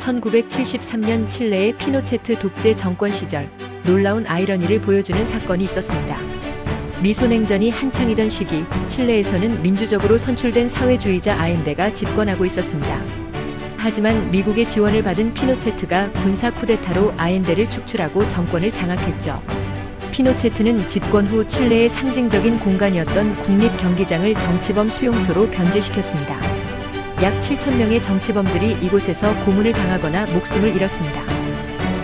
1973년 칠레의 피노체트 독재 정권 시절 놀라운 아이러니를 보여주는 사건이 있었습니다. 미소냉전이 한창이던 시기 칠레에서는 민주적으로 선출된 사회주의자 아엔데가 집권하고 있었습니다. 하지만 미국의 지원을 받은 피노체트가 군사 쿠데타로 아엔데를 축출하고 정권을 장악했죠. 피노체트는 집권 후 칠레의 상징적인 공간이었던 국립 경기장을 정치범 수용소로 변제시켰습니다. 약 7천 명의 정치범들이 이곳에서 고문을 당하거나 목숨을 잃었습니다.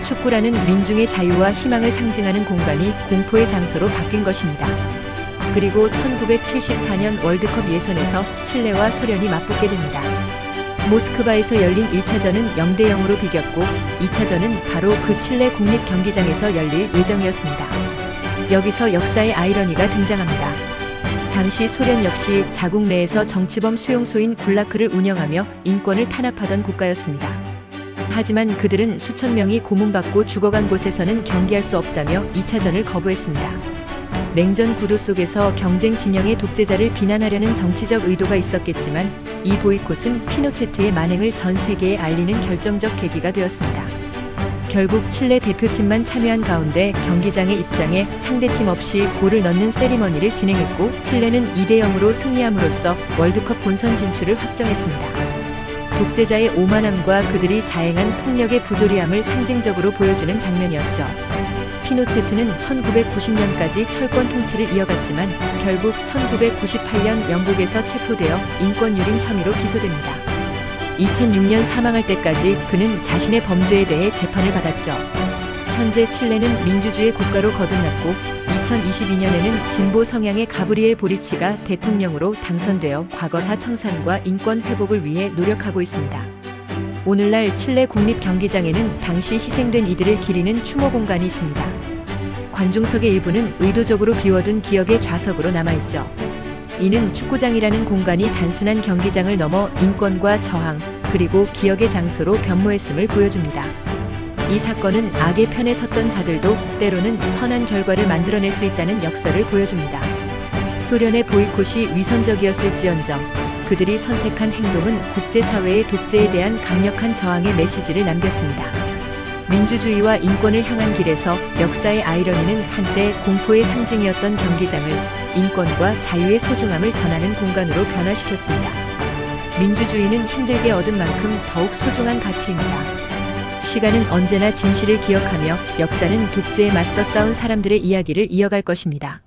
축구라는 민중의 자유와 희망을 상징하는 공간이 공포의 장소로 바뀐 것입니다. 그리고 1974년 월드컵 예선에서 칠레와 소련이 맞붙게 됩니다. 모스크바에서 열린 1차전은 0대 0으로 비겼고 2차전은 바로 그 칠레 국립 경기장에서 열릴 예정이었습니다. 여기서 역사의 아이러니가 등장합니다. 당시 소련 역시 자국 내에서 정치범 수용소인 굴라크를 운영하며 인권을 탄압하던 국가였습니다. 하지만 그들은 수천 명이 고문받고 죽어간 곳에서는 경기할 수 없다며 2차전을 거부했습니다. 냉전 구도 속에서 경쟁 진영의 독재자를 비난하려는 정치적 의도가 있었겠지만 이 보이콧은 피노체트의 만행을 전 세계에 알리는 결정적 계기가 되었습니다. 결국 칠레 대표팀만 참여한 가운데 경기장에 입장해 상대팀 없이 골을 넣는 세리머니를 진행했고 칠레는 2대 0으로 승리함으로써 월드컵 본선 진출을 확정했습니다. 독재자의 오만함과 그들이 자행한 폭력의 부조리함을 상징적으로 보여주는 장면이었죠. 피노체트는 1990년까지 철권 통치를 이어갔지만 결국 1998년 영국에서 체포되어 인권유린 혐의로 기소됩니다. 2006년 사망할 때까지 그는 자신의 범죄에 대해 재판을 받았죠. 현재 칠레는 민주주의 국가로 거듭났고 2022년에는 진보 성향의 가브리엘 보리치가 대통령으로 당선되어 과거사 청산과 인권 회복을 위해 노력하고 있습니다. 오늘날 칠레 국립 경기장에는 당시 희생된 이들을 기리는 추모 공간이 있습니다. 관중석의 일부는 의도적으로 비워둔 기억의 좌석으로 남아있죠. 이는 축구장이라는 공간이 단순한 경기장을 넘어 인권과 저항, 그리고 기억의 장소로 변모했음을 보여줍니다. 이 사건은 악의 편에 섰던 자들도 때로는 선한 결과를 만들어낼 수 있다는 역사를 보여줍니다. 소련의 보이콧이 위선적이었을지언정 그들이 선택한 행동은 국제사회의 독재에 대한 강력한 저항의 메시지를 남겼습니다. 민주주의와 인권을 향한 길에서 역사의 아이러니는 한때 공포의 상징이었던 경기장을 인권과 자유의 소중함을 전하는 공간으로 변화시켰습니다. 민주주의는 힘들게 얻은 만큼 더욱 소중한 가치입니다. 시간은 언제나 진실을 기억하며 역사는 독재에 맞서 싸운 사람들의 이야기를 이어갈 것입니다.